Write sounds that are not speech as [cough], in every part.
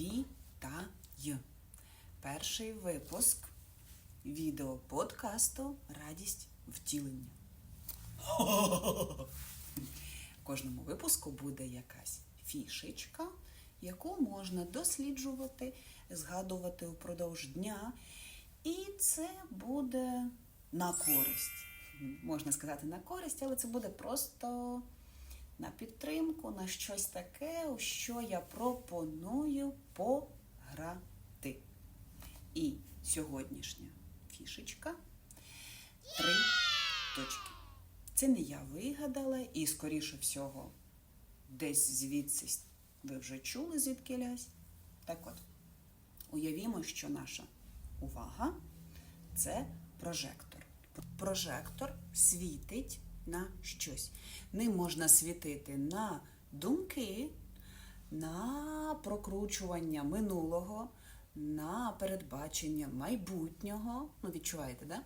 Вітаю! Перший випуск відеоподкасту Радість втілення. В кожному випуску буде якась фішечка, яку можна досліджувати, згадувати упродовж дня. І це буде на користь. Можна сказати на користь, але це буде просто на підтримку, на щось таке, у що я пропоную пограти. І сьогоднішня фішечка три точки. Це не я вигадала, і, скоріше всього, десь звідси ви вже чули звідки лясь. Так от, уявімо, що наша увага це прожектор. Прожектор світить на щось. Ним можна світити на думки, на прокручування минулого, на передбачення майбутнього. Ну, відчуваєте, да?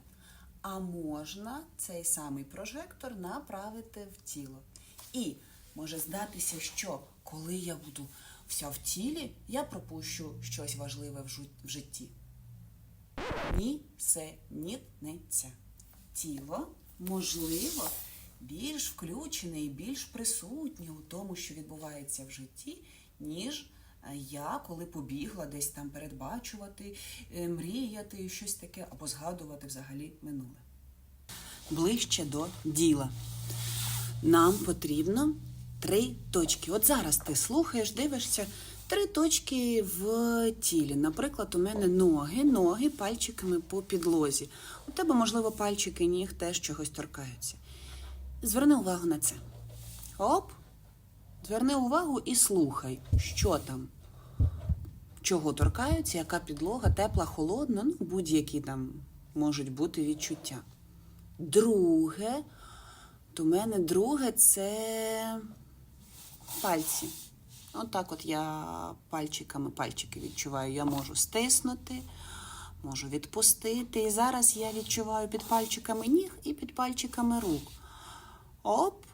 А можна цей самий прожектор направити в тіло. І може здатися, що коли я буду вся в тілі, я пропущу щось важливе в житті. Нісенітниця. Тіло, можливо, більш включене і більш присутнє у тому, що відбувається в житті, ніж е, я, коли побігла десь там передбачувати, е, мріяти, щось таке, або згадувати взагалі минуле. Ближче до діла. Нам потрібно три точки. От зараз ти слухаєш, дивишся три точки в тілі. Наприклад, у мене ноги, ноги пальчиками по підлозі. У тебе, можливо, пальчики ніг теж чогось торкаються. Зверни увагу на це. Оп. Зверни увагу і слухай, що там, чого торкаються, яка підлога, тепла, холодна, ну, будь-які там можуть бути відчуття. Друге, то мене друге це пальці. Отак от я пальчиками пальчики відчуваю. Я можу стиснути, можу відпустити. І зараз я відчуваю під пальчиками ніг і під пальчиками рук. Оп.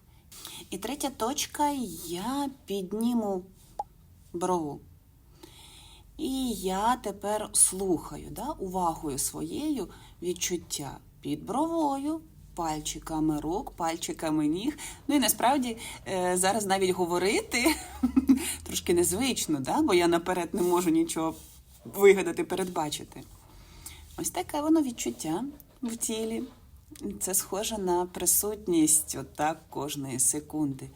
І третя точка я підніму брову. І я тепер слухаю, да, увагою своєю відчуття під бровою, пальчиками рук, пальчиками ніг. Ну і насправді е, зараз навіть говорити [laughs] трошки незвично, да, бо я наперед не можу нічого вигадати, передбачити. Ось таке воно відчуття в тілі. Це схоже на присутність отак кожної секунди.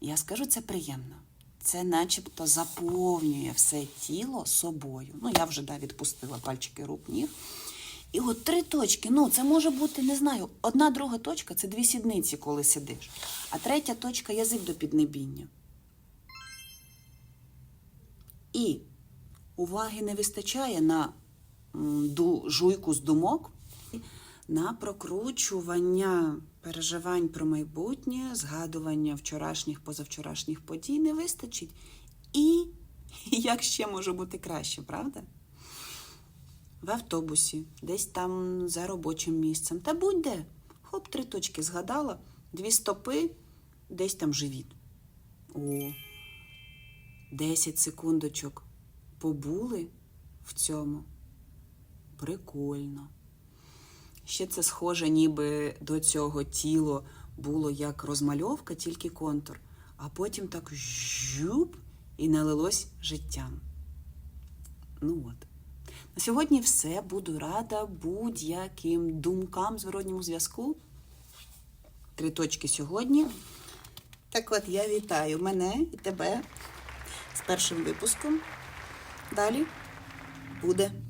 Я скажу, це приємно. Це начебто заповнює все тіло собою. Ну, я вже да, відпустила пальчики рук, ніг. І от три точки. Ну, це може бути, не знаю, одна друга точка це дві сідниці, коли сидиш. А третя точка язик до піднебіння. І уваги не вистачає на жуйку з думок, на прокручування переживань про майбутнє, згадування вчорашніх, позавчорашніх подій не вистачить. І [laughs] як ще може бути краще, правда? В автобусі, десь там за робочим місцем. Та будь-де. Хоп, три точки згадала, дві стопи, десь там живіт. О, 10 секундочок побули в цьому. Прикольно. Ще це схоже, ніби до цього тіло було як розмальовка, тільки контур, а потім так жюб і налилось життям. Ну от. На сьогодні все. Буду рада будь-яким думкам зворотньому зв'язку. Три точки сьогодні. Так от я вітаю мене і тебе з першим випуском. Далі буде.